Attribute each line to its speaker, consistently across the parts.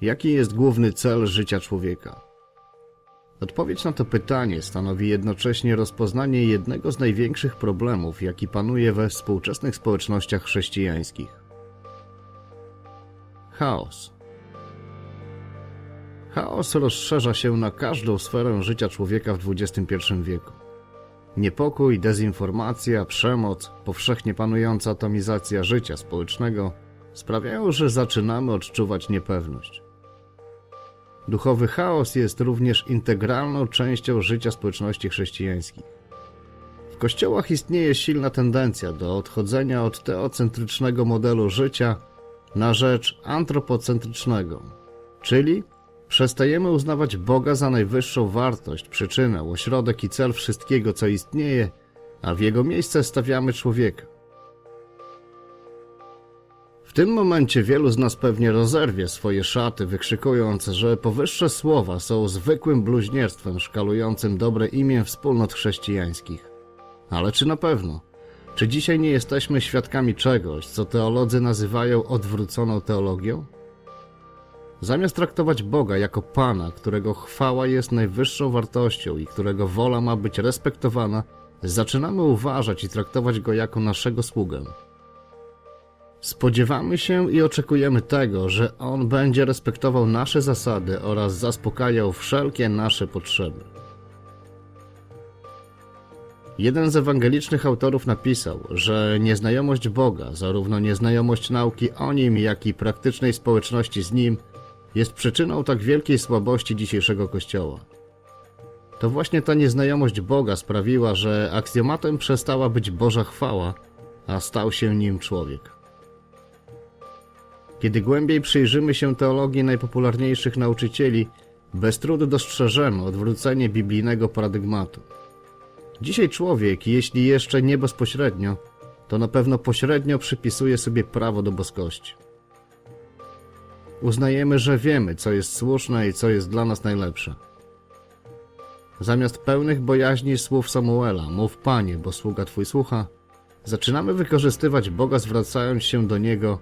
Speaker 1: Jaki jest główny cel życia człowieka? Odpowiedź na to pytanie stanowi jednocześnie rozpoznanie jednego z największych problemów, jaki panuje we współczesnych społecznościach chrześcijańskich. Chaos. Chaos rozszerza się na każdą sferę życia człowieka w XXI wieku. Niepokój, dezinformacja, przemoc, powszechnie panująca atomizacja życia społecznego sprawiają, że zaczynamy odczuwać niepewność. Duchowy chaos jest również integralną częścią życia społeczności chrześcijańskich. W kościołach istnieje silna tendencja do odchodzenia od teocentrycznego modelu życia na rzecz antropocentrycznego, czyli przestajemy uznawać Boga za najwyższą wartość, przyczynę, ośrodek i cel wszystkiego, co istnieje, a w jego miejsce stawiamy człowieka. W tym momencie wielu z nas pewnie rozerwie swoje szaty, wykrzykując, że powyższe słowa są zwykłym bluźnierstwem szkalującym dobre imię wspólnot chrześcijańskich. Ale czy na pewno? Czy dzisiaj nie jesteśmy świadkami czegoś, co teolodzy nazywają odwróconą teologią? Zamiast traktować Boga jako Pana, którego chwała jest najwyższą wartością i którego wola ma być respektowana, zaczynamy uważać i traktować Go jako naszego sługę. Spodziewamy się i oczekujemy tego, że On będzie respektował nasze zasady oraz zaspokajał wszelkie nasze potrzeby. Jeden z ewangelicznych autorów napisał, że nieznajomość Boga, zarówno nieznajomość nauki o Nim, jak i praktycznej społeczności z Nim, jest przyczyną tak wielkiej słabości dzisiejszego Kościoła. To właśnie ta nieznajomość Boga sprawiła, że aksjomatem przestała być Boża chwała, a stał się nim człowiek. Kiedy głębiej przyjrzymy się teologii najpopularniejszych nauczycieli, bez trudu dostrzeżemy odwrócenie biblijnego paradygmatu. Dzisiaj człowiek, jeśli jeszcze nie bezpośrednio, to na pewno pośrednio przypisuje sobie prawo do boskości. Uznajemy, że wiemy, co jest słuszne i co jest dla nas najlepsze. Zamiast pełnych bojaźni słów Samuela, mów Panie, bo sługa Twój słucha, zaczynamy wykorzystywać Boga zwracając się do Niego,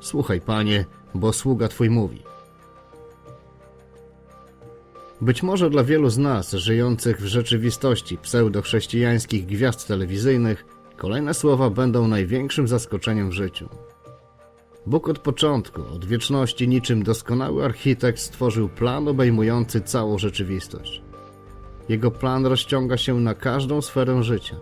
Speaker 1: słuchaj Panie, bo sługa Twój mówi. Być może dla wielu z nas, żyjących w rzeczywistości pseudochrześcijańskich gwiazd telewizyjnych, kolejne słowa będą największym zaskoczeniem w życiu. Bóg od początku, od wieczności, niczym doskonały architekt stworzył plan obejmujący całą rzeczywistość. Jego plan rozciąga się na każdą sferę życia.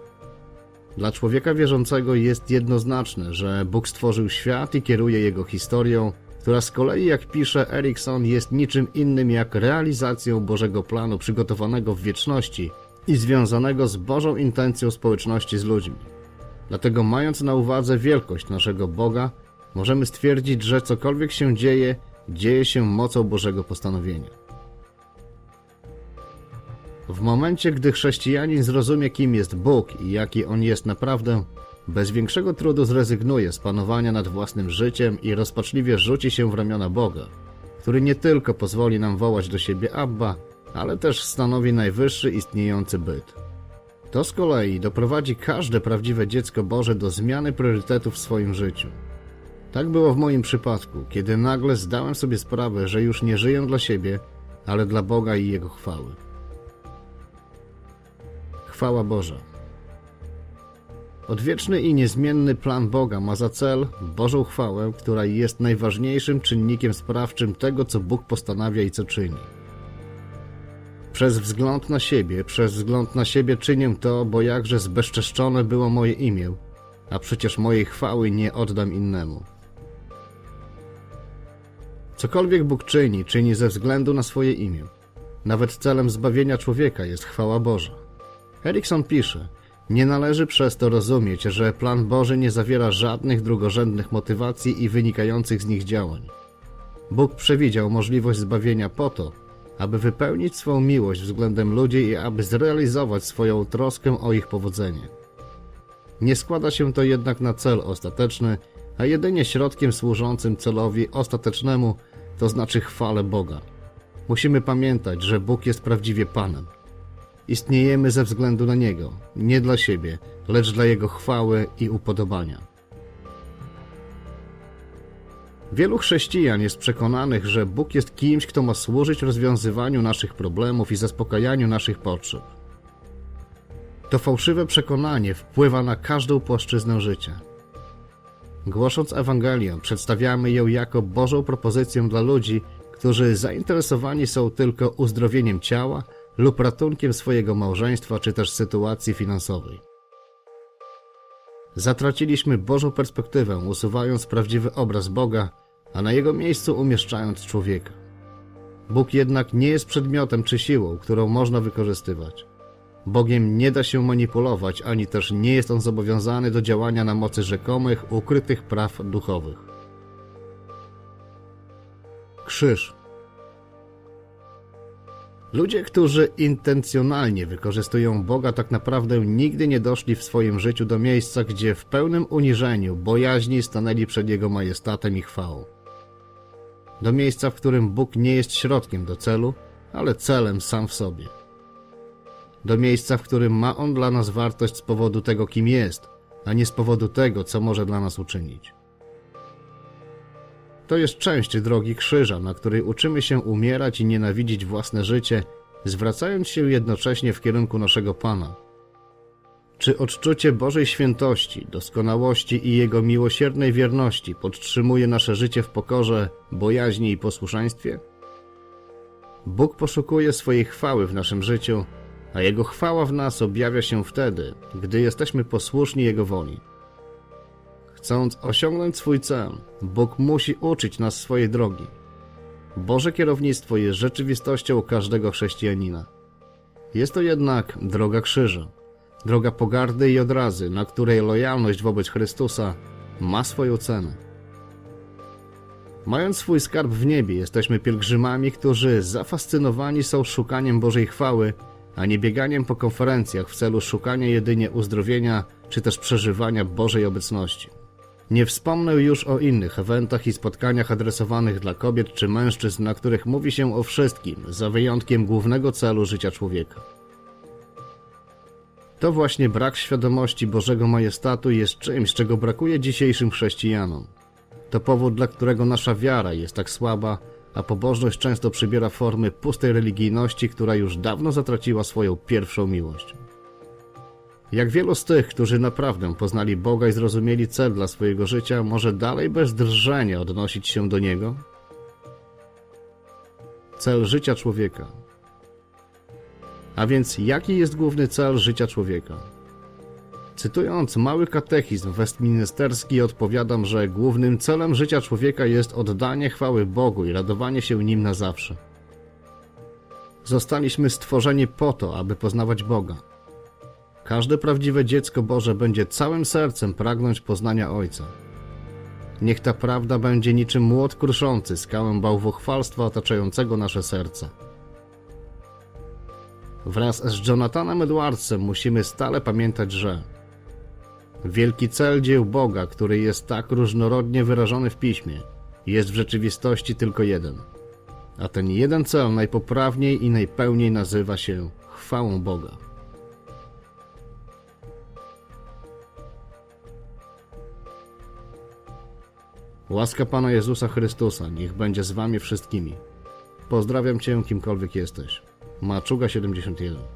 Speaker 1: Dla człowieka wierzącego jest jednoznaczne, że Bóg stworzył świat i kieruje jego historią, która z kolei, jak pisze Erikson, jest niczym innym jak realizacją Bożego planu przygotowanego w wieczności i związanego z Bożą intencją społeczności z ludźmi. Dlatego, mając na uwadze wielkość naszego Boga, możemy stwierdzić, że cokolwiek się dzieje, dzieje się mocą Bożego postanowienia. W momencie, gdy chrześcijanin zrozumie, kim jest Bóg i jaki on jest naprawdę, bez większego trudu zrezygnuje z panowania nad własnym życiem i rozpaczliwie rzuci się w ramiona Boga, który nie tylko pozwoli nam wołać do siebie Abba, ale też stanowi najwyższy istniejący byt. To z kolei doprowadzi każde prawdziwe dziecko Boże do zmiany priorytetów w swoim życiu. Tak było w moim przypadku, kiedy nagle zdałem sobie sprawę, że już nie żyję dla siebie, ale dla Boga i Jego chwały. Chwała Boża. Odwieczny i niezmienny plan Boga ma za cel Bożą chwałę, która jest najważniejszym czynnikiem sprawczym tego, co Bóg postanawia i co czyni. Przez wzgląd na siebie, przez wzgląd na siebie czynię to, bo jakże zbezczeszczone było moje imię, a przecież mojej chwały nie oddam innemu. Cokolwiek Bóg czyni, czyni ze względu na swoje imię. Nawet celem zbawienia człowieka jest chwała Boża. Erikson pisze, nie należy przez to rozumieć, że plan Boży nie zawiera żadnych drugorzędnych motywacji i wynikających z nich działań. Bóg przewidział możliwość zbawienia po to, aby wypełnić swą miłość względem ludzi i aby zrealizować swoją troskę o ich powodzenie. Nie składa się to jednak na cel ostateczny, a jedynie środkiem służącym celowi ostatecznemu, to znaczy chwale Boga. Musimy pamiętać, że Bóg jest prawdziwie Panem. Istniejemy ze względu na Niego, nie dla siebie, lecz dla Jego chwały i upodobania. Wielu chrześcijan jest przekonanych, że Bóg jest kimś, kto ma służyć rozwiązywaniu naszych problemów i zaspokajaniu naszych potrzeb. To fałszywe przekonanie wpływa na każdą płaszczyznę życia. Głosząc Ewangelię, przedstawiamy ją jako Bożą propozycję dla ludzi, którzy zainteresowani są tylko uzdrowieniem ciała lub ratunkiem swojego małżeństwa czy też sytuacji finansowej. Zatraciliśmy Bożą perspektywę, usuwając prawdziwy obraz Boga, a na jego miejscu umieszczając człowieka. Bóg jednak nie jest przedmiotem czy siłą, którą można wykorzystywać. Bogiem nie da się manipulować, ani też nie jest on zobowiązany do działania na mocy rzekomych, ukrytych praw duchowych. Krzyż. Ludzie, którzy intencjonalnie wykorzystują Boga, tak naprawdę nigdy nie doszli w swoim życiu do miejsca, gdzie w pełnym uniżeniu, bojaźni stanęli przed Jego majestatem i chwałą. Do miejsca, w którym Bóg nie jest środkiem do celu, ale celem sam w sobie. Do miejsca, w którym ma On dla nas wartość z powodu tego, kim jest, a nie z powodu tego, co może dla nas uczynić. To jest część drogi krzyża, na której uczymy się umierać i nienawidzić własne życie, zwracając się jednocześnie w kierunku naszego Pana. Czy odczucie Bożej świętości, doskonałości i Jego miłosiernej wierności podtrzymuje nasze życie w pokorze, bojaźni i posłuszeństwie? Bóg poszukuje swojej chwały w naszym życiu, a Jego chwała w nas objawia się wtedy, gdy jesteśmy posłuszni Jego woli. Chcąc osiągnąć swój cel, Bóg musi uczyć nas swojej drogi. Boże kierownictwo jest rzeczywistością każdego chrześcijanina. Jest to jednak droga krzyża, droga pogardy i odrazy, na której lojalność wobec Chrystusa ma swoją cenę. Mając swój skarb w niebie, jesteśmy pielgrzymami, którzy zafascynowani są szukaniem Bożej chwały, a nie bieganiem po konferencjach w celu szukania jedynie uzdrowienia czy też przeżywania Bożej obecności. Nie wspomnę już o innych eventach i spotkaniach adresowanych dla kobiet czy mężczyzn, na których mówi się o wszystkim, za wyjątkiem głównego celu życia człowieka. To właśnie brak świadomości Bożego Majestatu jest czymś, czego brakuje dzisiejszym chrześcijanom. To powód, dla którego nasza wiara jest tak słaba, a pobożność często przybiera formy pustej religijności, która już dawno zatraciła swoją pierwszą miłość. Jak wielu z tych, którzy naprawdę poznali Boga i zrozumieli cel dla swojego życia, może dalej bez drżenia odnosić się do Niego? Cel życia człowieka. A więc jaki jest główny cel życia człowieka? Cytując mały katechizm westminsterski odpowiadam, że głównym celem życia człowieka jest oddanie chwały Bogu i radowanie się Nim na zawsze. Zostaliśmy stworzeni po to, aby poznawać Boga. Każde prawdziwe dziecko Boże będzie całym sercem pragnąć poznania Ojca. Niech ta prawda będzie niczym młot kruszący skałę bałwochwalstwa otaczającego nasze serca. Wraz z Jonathanem Edwardsem musimy stale pamiętać, że wielki cel dzieł Boga, który jest tak różnorodnie wyrażony w Piśmie, jest w rzeczywistości tylko jeden. A ten jeden cel najpoprawniej i najpełniej nazywa się chwałą Boga. Łaska Pana Jezusa Chrystusa niech będzie z Wami wszystkimi. Pozdrawiam Cię, kimkolwiek jesteś. Maczuga 71